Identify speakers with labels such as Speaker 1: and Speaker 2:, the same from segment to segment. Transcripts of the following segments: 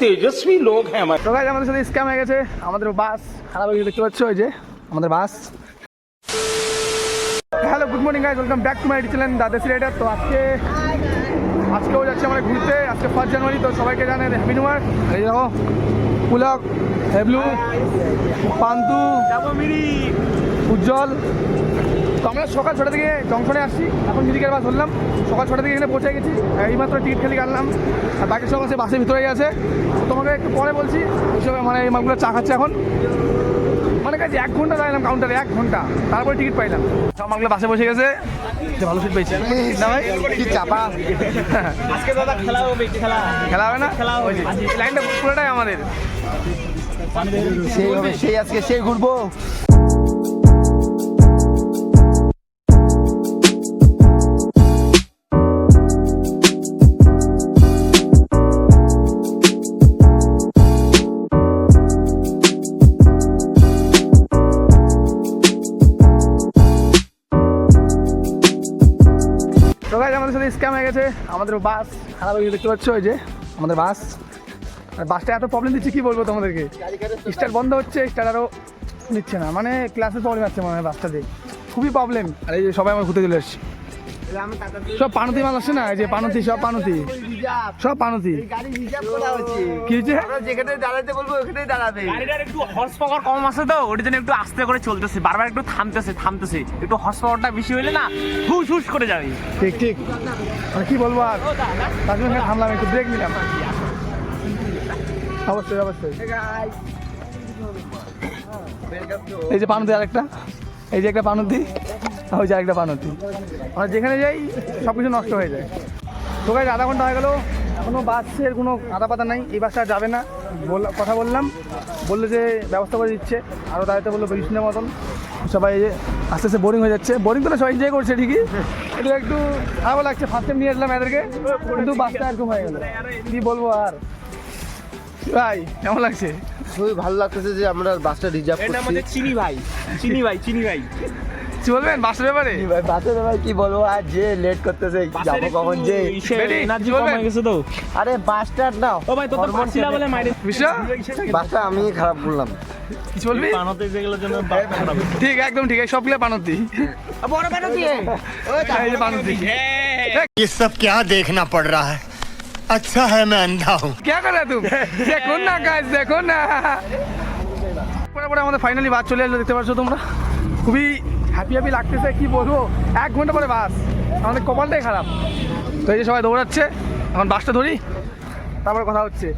Speaker 1: তেজস্বী লোক
Speaker 2: হ্যাঁ আমার আমাদের সাথে স্ক্যাম হয়ে গেছে। আমাদের বাস খারাপ হয়ে দেখতে পাচ্ছ ওই যে আমাদের bus. Hello good morning guys welcome back to my channel দাদা সিরাইডার তো আজকে আজকেও যাচ্ছি আমরা ঘুরতে, আজকে ফার্স্ট জানুয়ারি তো সবাইকে জানে হ্যাপি নিউ ইয়ার এই দেখো, পুলক, হেবলু পান্তু উজ্জ্বল। তো আমরা সকাল ছটা থেকে জংশনে আসছি। এখন মিরিকের বাস ধরলাম, সকাল ছটা থেকে এখানে পৌঁছে গেছি। এইমাত্র টিকিট খালি কাটলাম। আর বাকি সব আছে, বাসের ভিতরে তো তোমাকে একটু পরে বলছি ওইসব মানে এই মালগুলো চা খাচ্ছে এখন। মানে কাছে এক ঘণ্টা দাঁড়ালাম কাউন্টারে এক ঘণ্টা। তারপরে টিকিট পাইলাম। সব মালগুলো বাসে বসে গেছে। ভালো সিট পেয়েছে না ভাই?
Speaker 3: কি চাপা?
Speaker 4: আজকে দাদা খেলা হবে খেলা।
Speaker 2: খেলা হবে না?
Speaker 4: খেলা হবে।
Speaker 2: লাইনটা পুরোটাই আমাদের।
Speaker 3: সেই হবে সেই আজকে সেই ঘুরবো।
Speaker 2: গেছে। আমাদের বাস খারাপ হয়ে দেখতে পাচ্ছ ওই যে, আমাদের বাস। বাসটা এত প্রবলেম দিচ্ছে, কি বলব তোমাদেরকে? স্টার বন্ধ হচ্ছে স্টার আরও নিচ্ছে না। মানে ক্লাসের প্রবলেম আছে মনে হয় বাসটাতে খুবই প্রবলেম আর এই যে সবাই আমার ঘুরতে চলে এসছি। সব পানুতি মাল আসছে না? এই যে পানুতি সব পানুতি। সব পানুতি।
Speaker 3: গাড়ি রিজার্ভ হচ্ছে।
Speaker 2: কি
Speaker 3: যেখানে দাঁড়াতে বলব ওখানেই দাঁড়াবে।
Speaker 4: গাড়িটার একটু হর্স পাওয়ার কম আছে তো ওটার জন্য একটু আস্তে করে চলতেছে। বারবার একটু থামতেছে থামতেছে। একটু হর্স পাওয়ারটা বেশি হইলে না হুস হুস করে যাবে।
Speaker 2: ঠিক ঠিক। মানে কি বলব আর? তার জন্য থামলাম একটু ব্রেক নিলাম। অবশ্যই অবশ্যই। এই যে পানুতি আরেকটা। এই যে একটা পানুতি। আর ওই যে আরেকটা পানুতি আমরা যেখানে যাই সব কিছু নষ্ট হয়ে যায়। তো গাইজ আধা ঘণ্টা হয়ে গেল। এখনও বাসের কোনো আধা পাতা নাই। এই বাসটা আর যাবে না। বললাম কথা বললাম। বলল যে ব্যবস্থা করে দিচ্ছে। আরও দাঁড়াতে বলল বিষ্ণুর মতন। সবাই এই যে আস্তে আস্তে বোরিং হয়ে যাচ্ছে। বোরিং তো সবাই এনজয় করছে ঠিকই। একটু একটু খারাপ লাগছে। ফার্স্ট টাইম নিয়ে আসলাম এদেরকে। কিন্তু বাসটা এরকম হয়ে গেল। কী বলব আর? ভাই কেমন লাগছে?
Speaker 3: খুবই ভালো লাগতেছে যে আমরা বাসটা রিজার্ভ
Speaker 4: এটা
Speaker 3: করছি।
Speaker 4: চিনি ভাই। চিনি ভাই চিনি ভাই।
Speaker 2: কি বলবেন বাসের ব্যাপারে
Speaker 3: ভাই বাসে ভাই কি বলবো আর যে লেট করতেছে যাবো কখন যে
Speaker 2: Ready?
Speaker 4: এনার্জি
Speaker 2: কি
Speaker 4: কম
Speaker 2: বলবেন?
Speaker 4: হয়ে গেছে তো
Speaker 3: আরে বাসটা নাও
Speaker 4: ও ভাই তোর তো
Speaker 3: হরমোন
Speaker 4: পাচ্ছিলা বলে মাইরে
Speaker 2: বিশ্ব
Speaker 3: বাসটা আমি খারাপ করলাম
Speaker 2: কিছু বলবি
Speaker 4: বানাতে যেগুলোর জন্য
Speaker 2: ঠিক একদম ঠিক এই সবগুলো পানতি
Speaker 4: বড় বানো দিয়ে
Speaker 2: এই যে পানতি
Speaker 5: ये सब क्या देखना पड़ रहा है अच्छा है मैं अंधा हूँ
Speaker 2: क्या कर रहे तुम দেখো না গাইস দেখো না পরে পরে আমাদের ফাইনালি বাস চলে আসলো দেখতে পাচ্ছ তোমরা খুবই হ্যাপি হ্যাপি লাগতেছে, কি বলব? এক ঘণ্টা পরে বাস। আমাদের কপালটাই খারাপ। তো এই যে সবাই দৌড়াচ্ছে, এখন বাসটা ধরি, তারপরে কথা হচ্ছে।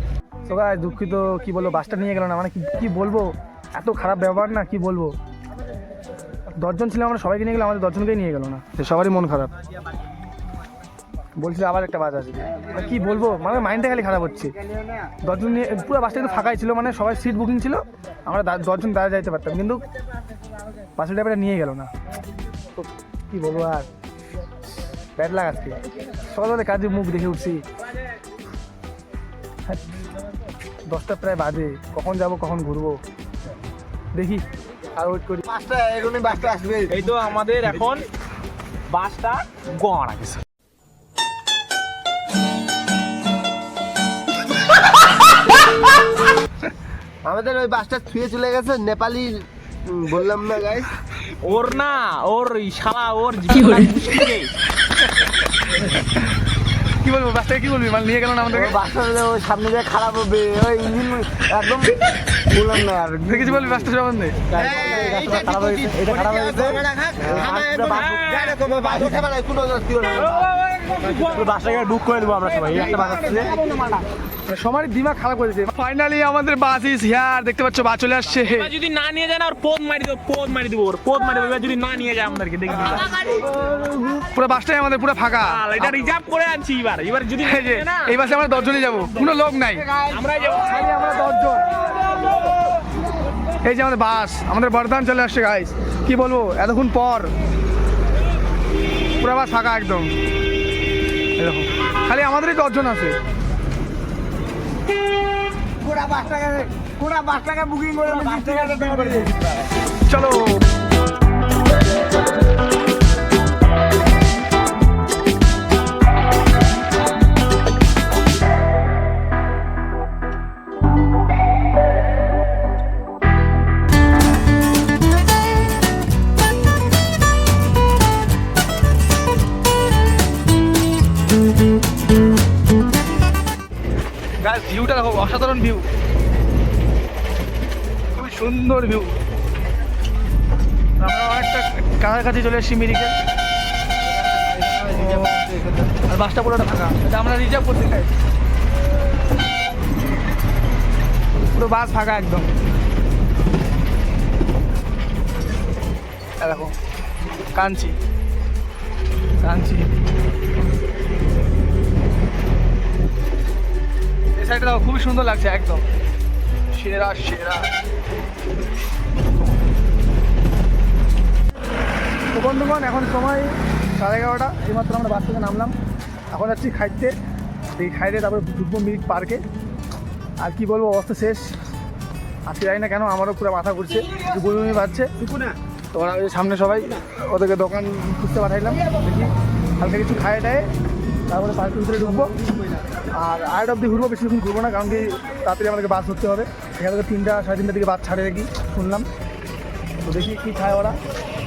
Speaker 2: সবাই দুঃখিত, কি বলব, বাসটা নিয়ে গেল না মানে কি বলব? এত খারাপ ব্যবহার না, কি বলব? দশজন ছিলাম আমরা, সবাইকে নিয়ে গেলাম, আমাদের দশজনকেই নিয়ে গেলো না। সবারই মন খারাপ। বলছিল আবার একটা বাস আছে। মানে কি বলব মানে মাইন্ডটা খালি খারাপ হচ্ছে। দশজন নিয়ে, পুরো বাসটা কিন্তু ফাঁকাই ছিল মানে সবাই সিট বুকিং ছিল, আমরা দশজন দাঁড়া যাইতে পারতাম। কিন্তু বাসের ড্রাইভারটা নিয়ে গেল না। তো কি বলব আর? ব্যাড লাগ আজকে। সকালবেলা কাজে মুখ দেখে উঠছি। দশটা প্রায় বাজে। কখন যাব কখন ঘুরবো? দেখি আর ওয়েট করি।
Speaker 3: বাসটা এখনই বাসটা আসবে।
Speaker 4: এই তো আমাদের এখন বাসটা গড়া গেছে
Speaker 3: আমাদের ওই বাসটা ছুঁয়ে চলে গেছে নেপালি বললাম না গাইস
Speaker 4: ওর না ওর শালা ওর
Speaker 6: কি
Speaker 2: কি বলব বাচ্চাকে কি বলবি? মানে নিয়ে গেল না আমাদের
Speaker 3: বাচ্চা ওই সামনে দিয়ে খারাপ হবে। ওই ইঞ্জিন একদম বললাম না আর।
Speaker 2: দেখেছি বলবি? বাসটা সম্বন্ধে
Speaker 3: এটা খারাপ হয়ে গেছে এটা খারাপ হয়ে গেছে বুক করে দেবো আমরা সবাই একটা বাস আসছে
Speaker 2: মানে সবারই দিমাগ খারাপ করে ফাইনালি আমাদের বাস ইজ হিয়ার দেখতে পাচ্ছ বাস চলে আসছে
Speaker 4: যদি না নিয়ে যায় না পোদ মারি দেবো পোদ মারি দেবো পোদ মারি দেবো যদি না নিয়ে যায় আমাদেরকে দেখবি
Speaker 2: পুরো বাসটাই আমাদের পুরো ফাঁকা
Speaker 4: এটা রিজার্ভ করে আনছি এবার এবার যদি
Speaker 2: এই বাসে আমরা দশজনই যাব কোনো লোক নাই
Speaker 4: যাব
Speaker 2: আমরা দশজন এই যে আমাদের বাস আমাদের বর্ধমান চলে আসছে গাইস কি বলব এতক্ষণ পর। পুরো বাস ফাঁকা একদম। এরকম খালি আমাদেরই দশজন আছে।
Speaker 3: বুকিং করে
Speaker 2: চলো। অসাধারণ ভিউ খুবই সুন্দর ভিউ আমরা অনেকটা কাছাকাছি চলে এসেছি মিরিকে আর বাসটা পুরোটা ফাঁকা এটা আমরা রিজার্ভ করতে চাই। পুরো বাস ফাঁকা একদম। দেখো, কাঞ্চি। কাঞ্চি। দেখো, খুবই সুন্দর লাগছে, একদম। সেরা সেরা। বন্ধুগণ, এখন সময় সাড়ে এগারোটা, এইমাত্র আমরা বাস থেকে নামলাম। এখন যাচ্ছি খাইতে। এই খাইতে তারপরে ঢুকবো মিরিক পার্কে। আর কি বলব, অবস্থা শেষ। আজকে জানি না কেন, আমারও পুরো মাথা ঘুরছে বমি পাচ্ছে তো ওরা ওই সামনে সবাই, ওদেরকে দোকান খুঁজতে পাঠাইলাম, দেখি। হালকা কিছু খায় টায় তারপরে পার্কের ভিতরে ঢুকবো। আর আট অব্দি ঘুরবো বেশিক্ষণ ঘুরবো না কারণ কি তাড়াতাড়ি আমাদেরকে বাস ধরতে হবে। এখান থেকে তিনটা সাড়ে তিনটার দিকে বাস ছাড়ে দেখি শুনলাম। তো দেখি কী খায় ওরা।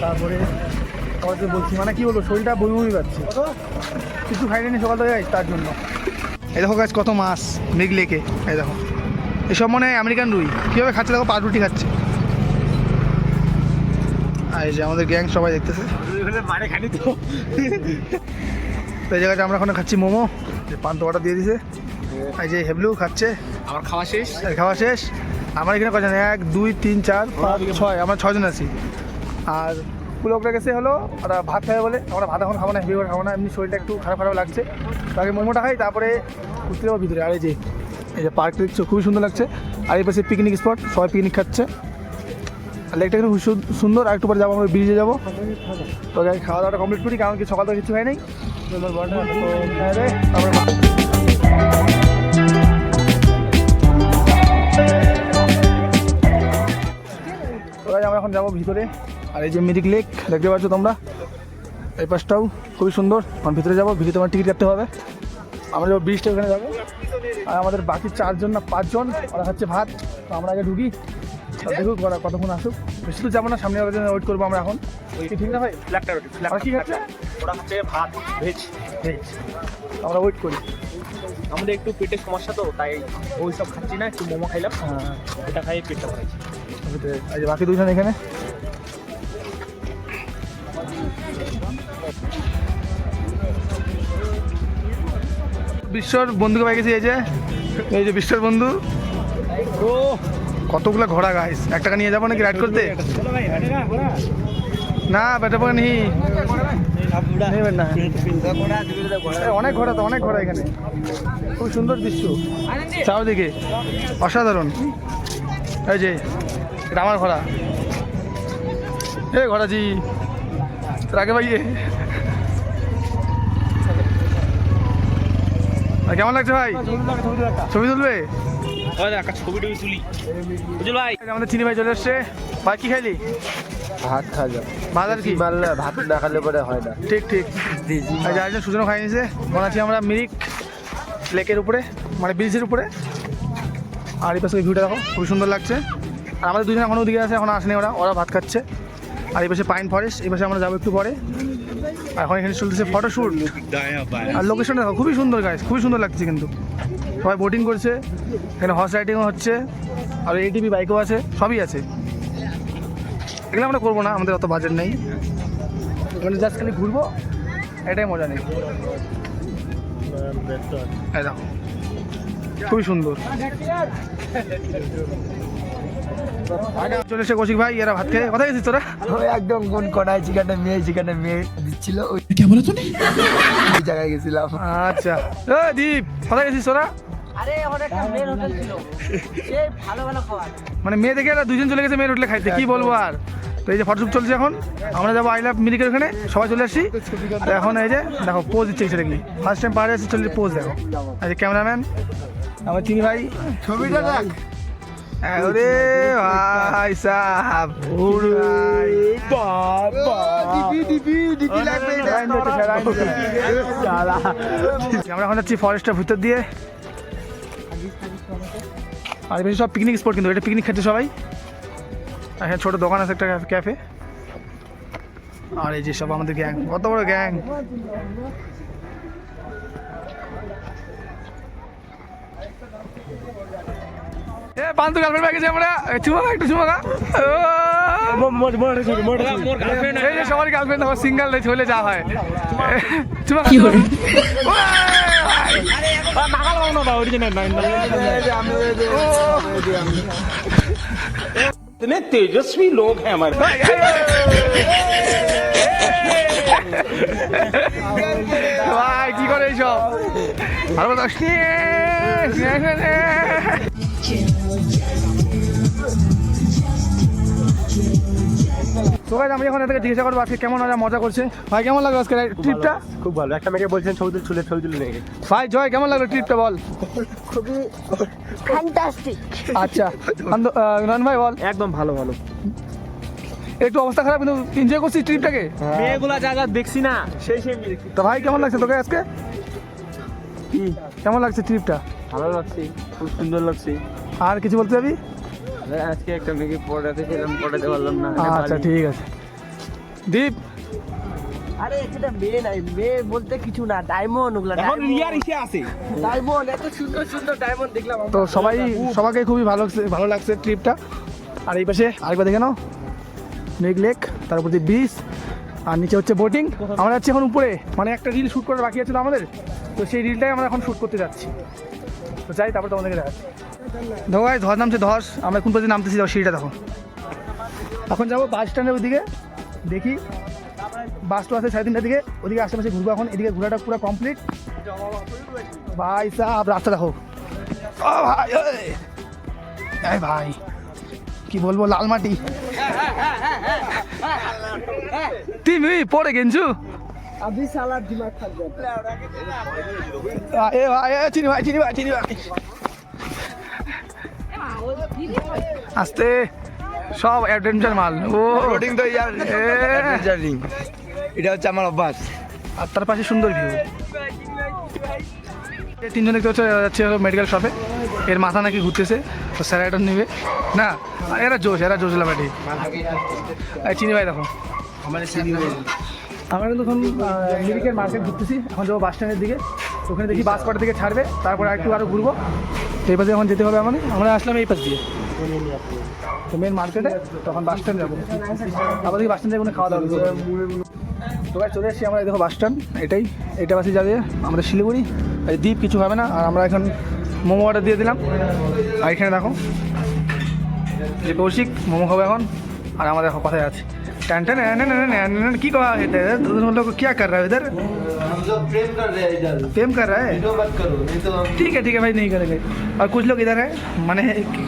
Speaker 2: তারপরে তোমাকে বলছি মানে কী বলব শরীরটা বমি বমি পাচ্ছে। কিছু খাইনি সকাল থেকে তার জন্য। এই দেখো গাছ কত মাছ মেঘ লেকে। এই দেখো। এসব মনে হয় আমেরিকান রুই। কীভাবে খাচ্ছে দেখো পাঁচ রুটি খাচ্ছে। আর এই যে আমাদের গ্যাং সবাই দেখতেছে।
Speaker 4: মারে খানি তো।
Speaker 2: তো এই জায়গাটা আমরা ওখানে খাচ্ছি মোমো। পান্তা দিয়ে দিছে। এই যে হেবলু খাচ্ছে।
Speaker 4: আমার খাওয়া শেষ।
Speaker 2: আর খাওয়া শেষ। আমার এখানে কজন এক দুই তিন চার পাঁচ ছয়। আমরা ছজন আছি। আর পুলোকরা গেছে হলো ওরা ভাত খাবে বলে। আমরা ভাত এখন খাব না হেভি করে খাব না। এমনি শরীরটা একটু খারাপ খারাপ লাগছে। তো আগে মোমোটা খাই তারপরে ঘুরতে যাব ভিতরে। আর এই যে এই যে পার্কটা দেখছ খুবই সুন্দর লাগছে। আর এই পাশে পিকনিক স্পট সবাই পিকনিক খাচ্ছে। লেকটা খুব সুন্দর, আর একটু পরে যাব আমরা ব্রিজে যাব। তো খাওয়া দাওয়াটা কমপ্লিট করি, কারণ কি সকাল থেকে কিছু হয় নাই তো তো আমরা এখন যাব ভিতরে। আর এই যে মিরিক লেক, দেখতে পাচ্ছ তোমরা? এই পাশটাও খুবই সুন্দর। আমার ভিতরে যাব, ভিতরে তোমার টিকিট কাটতে হবে। আমরা যাব ব্রিজটা ওখানে যাব। আর আমাদের বাকি চারজন না পাঁচজন, ওরা খাচ্ছে ভাত। তো আমরা আগে ঢুকি। দেখুক ওরা কতক্ষণ আসুক। বেশি তো যাব না সামনে ওয়েট করব আমরা এখন। ঠিক না ভাই?
Speaker 4: ফ্ল্যাগটা রুটি
Speaker 2: আমরা কি খাচ্ছে
Speaker 4: ওরা হচ্ছে ভাত ভেজ
Speaker 2: ভেজ আমরা ওয়েট করি।
Speaker 4: আমাদের একটু পেটের সমস্যা তো তাই ওই সব খাচ্ছি না একটু মোমো খাইলাম।
Speaker 2: হ্যাঁ।
Speaker 4: এটা খাই পেটটা
Speaker 2: এই যে বাকি দুজন এখানে। বিশ্বর বন্ধুকে পাই গেছি এই যে। এই যে বিশ্বর বন্ধু। ও কতগুলো ঘোড়া গাইস এক টাকা নিয়ে যাব নাকি রাইড করতে? না, বেটা নেবেন না। অনেক ঘোড়া তো, অনেক ঘোড়া এখানে। খুব সুন্দর দৃশ্য। চারদিকে। অসাধারণ। এই যে, এটা আমার ঘোড়া। এ ঘোড়াজি। রাগে আর কেমন লাগছে ভাই? ছবি তুলবে?
Speaker 4: ছবি টবি তুলি। বুঝল ভাই।
Speaker 2: আমাদের চিনি ভাই চলে এসছে। ভাই কি খাইলি?
Speaker 3: ভাত খাওয়া
Speaker 2: ভাত আর কি?
Speaker 3: মারলে ভাত না খালে পরে হয় না।
Speaker 2: ঠিক ঠিক। খাই মনে আছি আমরা মিরিক লেকের উপরে মানে ব্রিজের উপরে। আর এই পাশে ভিউটা দেখো খুব সুন্দর লাগছে। আর আমাদের দুজন এখন ওদিকে আছে এখন আসেনি ওরা। ওরা ভাত খাচ্ছে। আর এই পাশে পাইন ফরেস্ট এই পাশে আমরা যাব একটু পরে। আর এখন এখানে চলতেছে ফটোশ্যুট। আর লোকেশনটা দেখো খুবই সুন্দর গাছ খুবই সুন্দর লাগছে কিন্তু। সবাই বোটিং করছে। এখানে হর্স রাইডিংও হচ্ছে আর এটিভি বাইকও আছে সবই আছে। এগুলো আমরা করব না আমাদের অত বাজেট নেই। ওখানে জাস্ট খালি ঘুরবো এটাই মজা নেই। দেখো খুবই সুন্দর। চলে এসে কৌশিক ভাই এরা ভাত খেয়ে কোথায় গেছিস তোরা?
Speaker 3: একদম কোন কড়াই চিকেনে মেয়ে চিকেনে মেয়ে দিচ্ছিল। ওই ওই জায়গায় গেছিলাম।
Speaker 2: আচ্ছা। দীপ কোথায় গেছিস তোরা?
Speaker 6: আরে ওখানে একটা মেন হোটেল ছিল। সে ভালো ভালো খাবার।
Speaker 2: মানে মেয়ে দেখে এরা দুজন চলে গেছে মেয়ের হোটেলে খাইতে কি বলব আর? তো এই যে ফটোশুট চলছে এখন আমরা যাব আই লাভ মিরিকের ওখানে সবাই চলে আসছি তো এখন এই যে দেখো পোজ দিচ্ছে কিছু দেখলি ফার্স্ট টাইম পাহাড়ে আসছি চলে পোজ দেখো। এই যে ক্যামেরাম্যান আমার চিনি ভাই।
Speaker 3: ছবিটা দেখ।
Speaker 2: ভাই সাহাব। আমরা এখন যাচ্ছি ফরেস্টের ভিতর দিয়ে। আর বেশি সব পিকনিক স্পট কিন্তু এটা পিকনিক খেতে সবাই। আর এখানে ছোটো দোকান আছে একটা ক্যাফে আর এই যে সব আমাদের গ্যাং কত বড় গ্যাং এ পান্তু গার্লফ্রেন্ড ব্যাগে আমরা। চুমাকা একটু চুমাকা এই যে সবার গার্লফ্রেন্ড আমার সিঙ্গেল চলে যা হয়। চুমাকা কি করে
Speaker 1: इतने तेजस्वी लोग हैं हमारे
Speaker 2: ভাই কি করে এইসব আর বলো তো আমি এখন এদেরকে জিজ্ঞাসা করব আজকে কেমন ওরা মজা করছে। ভাই কেমন লাগল আজকে ট্রিপটা
Speaker 3: খুব ভালো। একটা মেয়েকে বলছেন ছবি তুলে ছুলে ছবি তুলে
Speaker 2: ভাই জয় কেমন লাগল ট্রিপটা বল?
Speaker 6: খুবই ফ্যান্টাস্টিক
Speaker 2: আচ্ছা ভাই বল।
Speaker 3: একদম ভালো ভালো।
Speaker 2: একটু অবস্থা খারাপ কিন্তু এনজয় করছিস ট্রিপটাকে
Speaker 4: মেয়েগুলা জায়গা দেখছি না
Speaker 3: সেই সেই
Speaker 2: তো ভাই কেমন লাগছে তোকে আজকে? কেমন লাগছে ট্রিপটা
Speaker 3: ভালো লাগছে খুব সুন্দর লাগছে।
Speaker 2: আর কিছু বলতে যাবি?
Speaker 3: আজকে একটা মেয়েকে পড়াতে ছিলাম পড়াতে পারলাম না।
Speaker 2: আচ্ছা ঠিক আছে। দীপ!
Speaker 6: আরে সেটা মেয়ে নাই মেয়ে বলতে কিছু না ডায়মন্ড ওগুলা
Speaker 4: এখন রিয়ার ইসে আছে।
Speaker 6: ডায়মন্ড এত সুন্দর সুন্দর ডায়মন্ড দেখলাম
Speaker 2: তো সবাই সবাইকে খুবই ভালো লাগছে ভালো লাগছে ট্রিপটা আর এই পাশে আরেকবার দেখে নাও। মেঘ লেক তার উপর দিয়ে বিচ আর নিচে হচ্ছে বোটিং আমরা যাচ্ছি এখন উপরে মানে একটা রিল শ্যুট করার বাকি আছে তো আমাদের। তো সেই রিলটাই আমরা এখন শ্যুট করতে যাচ্ছি। তো যাই তারপর তোমাদেরকে দেখাচ্ছি দেখো ভাই ধস নামছে ধস আমরা কোন পর্যন্ত নামতেছি দেখো সিঁড়িটা দেখো এখন যাব বাস স্ট্যান্ডের ওইদিকে দেখি বাস তো আছে সাড়ে তিনটার দিকে ওদিকে আশেপাশে ঘুরবো এখন এদিকে ঘোরাটা পুরো কমপ্লিট ভাই সাহ রাস্তা দেখো ভাই ভাই কি বলব লাল মাটি তুমি পড়ে গেঞ্জু
Speaker 6: আবি সালাদ দিমাগ থাকবে
Speaker 2: আ, এ ভাই এ, চিনি ভাই চিনি ভাই চিনি ভাই। আস্তে সব অ্যাডভেঞ্চার মাল। ও।
Speaker 3: রোডিং তো ইয়ার রিং এটা হচ্ছে আমার অভ্যাস।
Speaker 2: আর তার পাশে সুন্দর ভিউ তিনজন দেখতে হচ্ছে যাচ্ছে মেডিকেল শপে এর মাথা নাকি ঘুরতেছে তো স্যালাইডন নেবে। না এরা জোশ এরা জোশ লাগাটি চিনি ভাই দেখো।
Speaker 3: আমার সিঁড়ি
Speaker 2: আমরা কিন্তু এখন মিরিকের মার্কেট ঘুরতেছি। এখন যাব বাস স্ট্যান্ডের দিকে। ওখানে দেখি বাস কটার দিকে ছাড়বে, তারপরে একটু আরও ঘুরবো। এই পাশে এখন যেতে হবে আমাদের। আমরা আসলাম এই পাশ দিয়ে। তো মেন মার্কেটে তখন বাস স্ট্যান্ড যাব। আবার দেখি বাস স্ট্যান্ডে কোনো খাওয়া দাওয়া। তো ভাই চলে এসেছি আমরা দেখো বাস স্ট্যান্ড, এটাই। এটা বাসে যাবে আমরা শিলিগুড়ি। এই দ্বীপ কিছু হবে না, আর আমরা এখন মোমো অর্ডার দিয়ে দিলাম। আর এখানে দেখো, যে কৌশিক, মোমো খাব এখন। আর আমাদের এখন কথায় আছে। Ton ton ton ton ton ton की कहा है इधर तुम लोग क्या कर रहा है इधर
Speaker 3: हम लोग प्रेम कर रहे हैं इधर
Speaker 2: प्रेम कर रहा है
Speaker 3: वीडियो मत करो नहीं तो हम
Speaker 2: ठीक है ठीक है भाई नहीं करेंगे और कुछ लोग इधर है মানে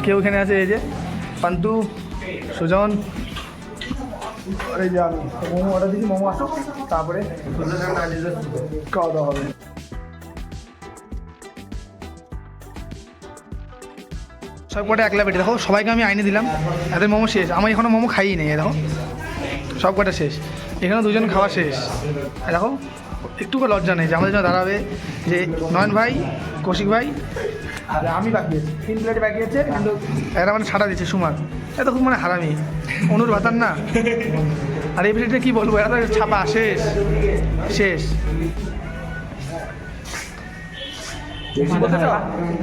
Speaker 2: কেউ এখানে আছে এই যে পান্তু সুজন আর এই যে আমি তো মোমো অর্ডার দিয়েছি মোমো আসো তারপরে খাওয়া দাওয়া হবে সব কটা একলা বেটে দেখো সবাইকে আমি আইনে দিলাম এদের মোমো শেষ আমি এখনো মোমো খাইই নেই দেখো সব কটা শেষ? এখানে দুজন খাওয়া শেষ। আর দেখো একটুকু লজ্জা নেই যে আমাদের জন্য দাঁড়াবে যে নয়ন ভাই কৌশিক ভাই। আর আমি বাকি আছি তিন প্লেট বাকি আছে কিন্তু এরা মানে ছাড়া দিচ্ছে সুমার। এত খুব মানে হারামি। অনুর ভাতার না? আর এই প্লেটে কী বলব? এরা তো ছাপা শেষ। শেষ।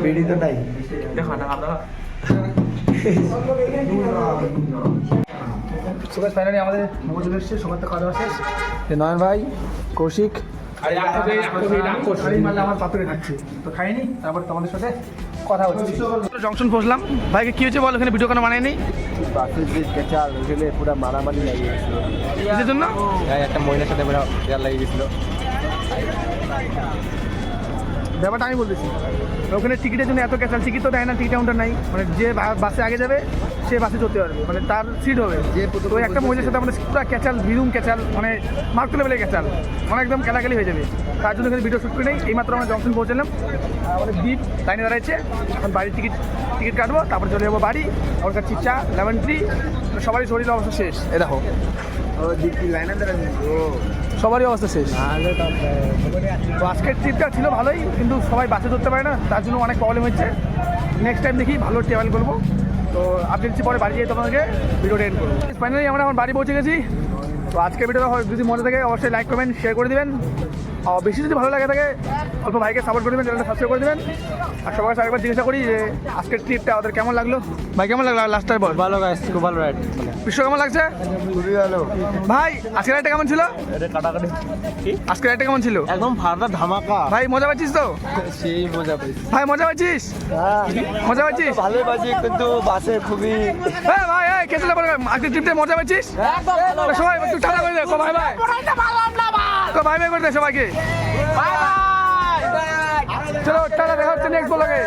Speaker 3: বেড়ি তো
Speaker 2: সুকাশ ফাইনালি আমাদের মোমো চলে এসছে সবার তো খাওয়া দাওয়া শেষ নয়ন ভাই কৌশিক আর এই মারলে আমার পাপড়ে খাচ্ছি তো খাইনি তারপর তোমাদের সাথে কথা হচ্ছে জংশন পৌঁছলাম ভাইকে কি হয়েছে বল ওখানে ভিডিও কেন বানায়নি
Speaker 3: বাসের যে কেচার ওখানে পুরো মারামারি লাগিয়ে গেছিল
Speaker 2: কিসের জন্য
Speaker 3: একটা মহিলার সাথে পুরো লাগিয়ে গেছিল
Speaker 2: ব্যাপারটা আমি বলতেছি। ওখানে টিকিটের জন্য এত ক্যাচাল টিকিট তো দেয় না টিকিট কাউন্টার নাই। মানে যে বাসে আগে যাবে সে বাসে চলতে পারবে। মানে তার সিট হবে।
Speaker 3: যে
Speaker 2: তো একটা মহিলার সাথে আমাদের পুরো ক্যাচাল বিরুম ক্যাচাল মানে মার্ক লেভেলের ক্যাচাল মানে একদম কেলাকালি হয়ে যাবে। তার জন্য এখানে ভিডিও শ্যুট করে নেই। এইমাত্র আমরা জংশন পৌঁছলাম। আমাদের দ্বীপ লাইনে দাঁড়াচ্ছে এখন বাড়ির টিকিট টিকিট কাটবো। তারপর চলে যাব বাড়ি। আমার কাছে চিচা লেমন ট্রি সবারই শরীরের অবস্থা শেষ। এ দেখো।
Speaker 3: ও দিদি লাইনে দাঁড়াবি ও।
Speaker 2: সবারই অবস্থা শেষ। আজকের ট্রিপটা ছিল ভালোই, কিন্তু সবাই বাসে ধরতে পারে না, তার জন্য অনেক প্রবলেম হচ্ছে। নেক্সট টাইম দেখি ভালো ট্রাভেল করব। তো আপনি পরে বাড়ি যেয়ে তোমাকে ভিডিওটা এন্ড করব। ফাইনালি আমরা আমার বাড়ি পৌঁছে গেছি। তো আজকের ভিডিওটা যদি মনে থাকে, অবশ্যই লাইক করবেন শেয়ার করে দিবেন। বেশি যদি ভালো লাগে থাকে অল্প ভাইকে সাপোর্ট করে দেবেন চ্যানেলটা সাবস্ক্রাইব করে দেবেন। আর সবার কাছে একবার জিজ্ঞাসা করি যে আজকের ট্রিপটা ওদের কেমন লাগল? ভাই কেমন লাগল? লাস্টটার বল
Speaker 6: ভালো গাছ খুব ভালো রাইড
Speaker 2: বিশ্ব কেমন লাগছে?
Speaker 3: খুবই ভালো
Speaker 2: ভাই আজকের রাইডটা কেমন ছিল?
Speaker 6: কাটাকাটি।
Speaker 2: আজকের রাইডটা কেমন ছিল?
Speaker 6: একদম ফাটা ধামাকা।
Speaker 2: ভাই মজা পাচ্ছিস তো?
Speaker 3: সেই মজা পেয়েছি
Speaker 2: ভাই মজা পাচ্ছিস? মজা পাচ্ছিস?
Speaker 3: ভালোই বাজি কিন্তু বাসে খুবই
Speaker 2: হ্যাঁ ভাই এই কেটে পরে আজকে ট্রিপটা মজা পাচ্ছিস? সবাই একটু করে দে ভাই ভাই। কো ভাই ভাই করে দে সবাইকে। চলো টাটা দেখা হচ্ছে নেক্সট ব্লগে